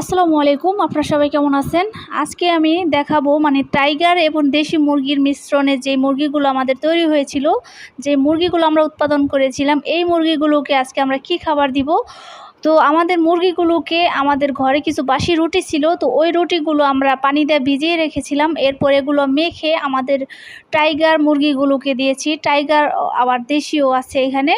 আসসালামু আলাইকুম, আপনারা সবাই কেমন আছেন? আজকে আমি দেখাবো মানে টাইগার এবং দেশি মুরগির মিশ্রণে যে মুরগিগুলো আমাদের তৈরি হয়েছিল, যে মুরগিগুলো আমরা উৎপাদন করেছিলাম, এই মুরগিগুলোকে আজকে আমরা কি খাবার দিব? তো আমাদের মুরগিগুলোকে আমাদের ঘরে কিছু বাসি রুটি ছিল, তো ওই রুটিগুলো আমরা পানি দিয়ে ভিজিয়ে রেখেছিলাম। এরপর এগুলো মেখে আমাদের টাইগার মুরগিগুলোকে দিয়েছি। টাইগার আবার দেশিও আছে এখানে।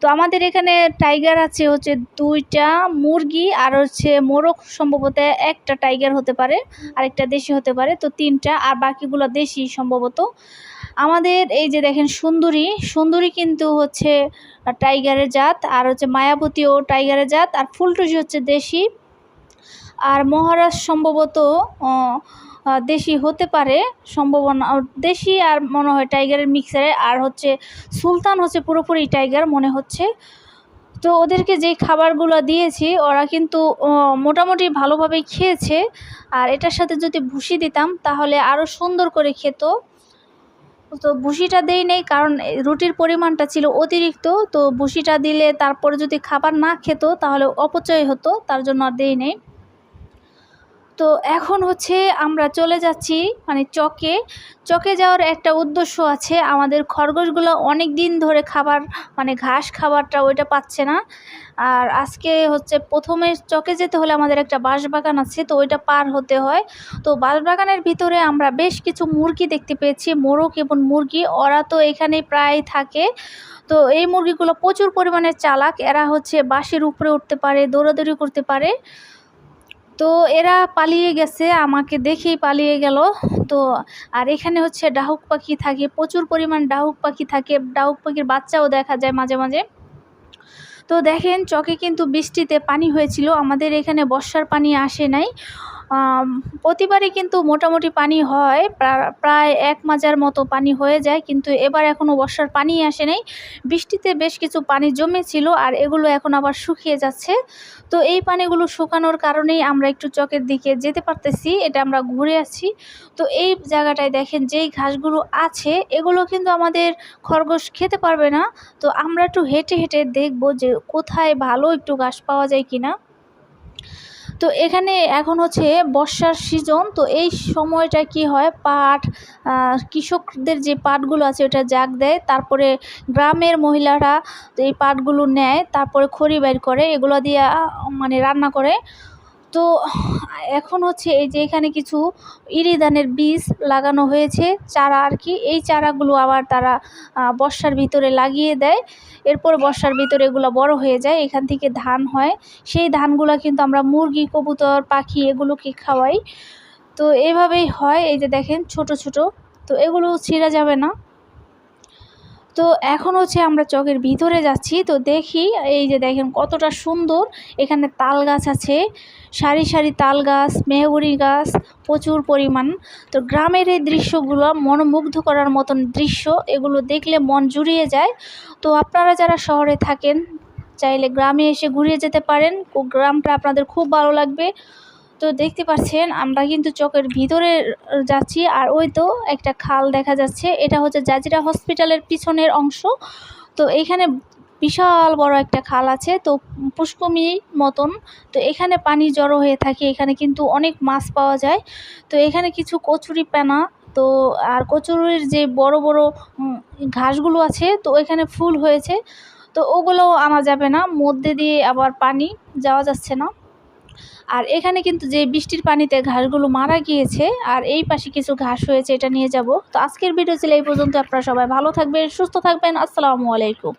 তো আমাদের এখানে টাইগার আছে হচ্ছে দুইটা মুরগি আর হচ্ছে মোরগ, সম্ভবত একটা টাইগার হতে পারে, আরেকটা দেশি হতে পারে, তো তিনটা। আর বাকিগুলো দেশি সম্ভবত। আমাদের এই যে দেখেন সুন্দরী সুন্দরী কিন্তু হচ্ছে টাইগারের জাত, আর হচ্ছে মায়াবতীও টাইগারের জাত, আর ফুলটুসি হচ্ছে দেশি। আর মহারাজ সম্ভবত দেশি হতে পারে, সম্ভাবনা দেশি আর মনে হয় টাইগারের মিক্সারে আর হচ্ছে সুলতান হচ্ছে পুরোপুরি টাইগার মনে হচ্ছে। তো ওদেরকে যেই খাবারগুলো দিয়েছি, ওরা কিন্তু মোটামুটি ভালোভাবেই খেয়েছে। আর এটার সাথে যদি ভুসি দিতাম, তাহলে আরও সুন্দর করে খেত। তো বুসিটা দেই নেই, কারণ রুটির পরিমাণটা ছিল অতিরিক্ত, তো বুসিটা দিলে তারপরে যদি খাবার না খেত তাহলে অপচয় হতো, তার জন্য আর দেই নেই। তো এখন হচ্ছে আমরা চলে যাচ্ছি মানে চকে। চকে যাওয়ার একটা উদ্দেশ্য আছে, আমাদের খরগোশগুলো অনেক দিন ধরে খাবার মানে ঘাস খাবারটা ওইটা পাচ্ছে না। আর আজকে হচ্ছে প্রথমে চকে যেতে হলে আমাদের একটা বাঁশবাগান আছে, তো ওইটা পার হতে হয়। তো বাঁশবাগানের ভিতরে আমরা বেশ কিছু মুরগি দেখতে পেয়েছি, মোরগ এবং মুরগি। ওরা তো এখানে প্রায় থাকে। তো এই মুরগিগুলো প্রচুর পরিমাণে চালাক, এরা হচ্ছে বাঁশের উপরে উঠতে পারে, দৌড়াদৌড়ি করতে পারে। তো এরা পালিয়ে গেছে, আমাকে দেখেই পালিয়ে গেল। তো আর এখানে হচ্ছে ডাহুক পাখি থাকে, প্রচুর পরিমাণ ডাহুক পাখি থাকে, ডাহুক পাখির বাচ্চাও দেখা যায় মাঝে মাঝে। তো দেখেন, চকে কিন্তু বৃষ্টিতে পানি হয়েছিল, আমাদের এখানে বর্ষার পানি আসে নাই। প্রতিবারই কিন্তু মোটামুটি পানি হয় প্রায় এক মাজার মতো পানি হয়ে যায়, কিন্তু এবার এখনও বর্ষার পানি আসে নাই। বৃষ্টিতে বেশ কিছু পানি জমেছিল আর এগুলো এখন আবার শুকিয়ে যাচ্ছে। তো এই পানিগুলো শুকানোর কারণেই আমরা একটু চকের দিকে যেতে পারতেছি, এটা আমরা ঘুরে আছি তো এই জায়গাটায় দেখেন যেই ঘাসগুলো আছে, এগুলো কিন্তু আমাদের খরগোশ খেতে পারবে না। তো আমরা একটু হেঁটে হেঁটে দেখব যে কোথায় ভালো একটু ঘাস পাওয়া যায় কিনা। তো এখানে এখন হচ্ছে বর্ষার সিজন তো এই সময়টা কি হয়? পাট কৃষকদের যে পাটগুলো আছে ওটা জাগ দেয়, তারপরে গ্রামের মহিলারা এই পাটগুলো নেয়, তারপরে খড়ি বের করে, এগুলো দিয়ে মানে রান্না করে। তো এখন হচ্ছে এই যে এখানে কিছু ইরিদানের বীজ লাগানো হয়েছে, চারা আর কি। এই চারাগুলো আবার তারা বর্ষার ভিতরে লাগিয়ে দেয়। এরপর বর্ষার ভিতরে এগুলো বড় হয়ে যায়, এখান থেকে ধান হয়। সেই ধানগুলো কিন্তু আমরা মুরগি, কবুতর, পাখি এগুলোকে খাওয়াই। তো এভাবেই হয়, এই যে দেখেন ছোট ছোট। তো এগুলো ছিঁড়া যাবে না। তো এখন হচ্ছে আমরা চকের ভিতরে যাচ্ছি। তো দেখি এই যে দেখেন কতটা সুন্দর এখানে তাল গাছ আছে। সারি সারি তাল গাছ মেহগুড়ি গাছ প্রচুর পরিমাণ। তো গ্রামের এই দৃশ্যগুলো মনোমুগ্ধ করার মতন দৃশ্য, এগুলো দেখলে মন জুড়িয়ে যায়। তো আপনারা যারা শহরে থাকেন, চাইলে গ্রামে এসে ঘুরিয়ে যেতে পারেন। গ্রামটা আপনাদের খুব ভালো লাগবে। তো দেখতে পাচ্ছেন, আমরা কিন্তু চকের ভিতরে যাচ্ছি আর ওই তো একটা খাল দেখা যাচ্ছে। এটা হচ্ছে জাজিরা হসপিটালের পিছনের অংশ। তো এখানে বিশাল বড় একটা খাল আছে, তো পুষ্কমি মতন। তো এখানে পানি জড়ো হয়ে থাকে, এখানে কিন্তু অনেক মাছ পাওয়া যায়। তো এখানে কিছু কচুরি পানা, তো আর কচুরির যে বড় বড় ঘাসগুলো আছে, তো এখানে ফুল হয়েছে। তো ওগুলোও আনা যাবে না, মধ্যে দিয়ে আবার পানি যাওয়া যাচ্ছে না। আর এখানে কিন্তু যে বৃষ্টির পানিতে ঘাসগুলো মারা গিয়েছে, আর এই পাশে কিছু ঘাস হয়েছে, এটা নিয়ে যাব। তো আজকের ভিডিও ছিল এই পর্যন্ত, আপনারা সবাই ভালো থাকবেন, সুস্থ থাকবেন, আসসালামু আলাইকুম।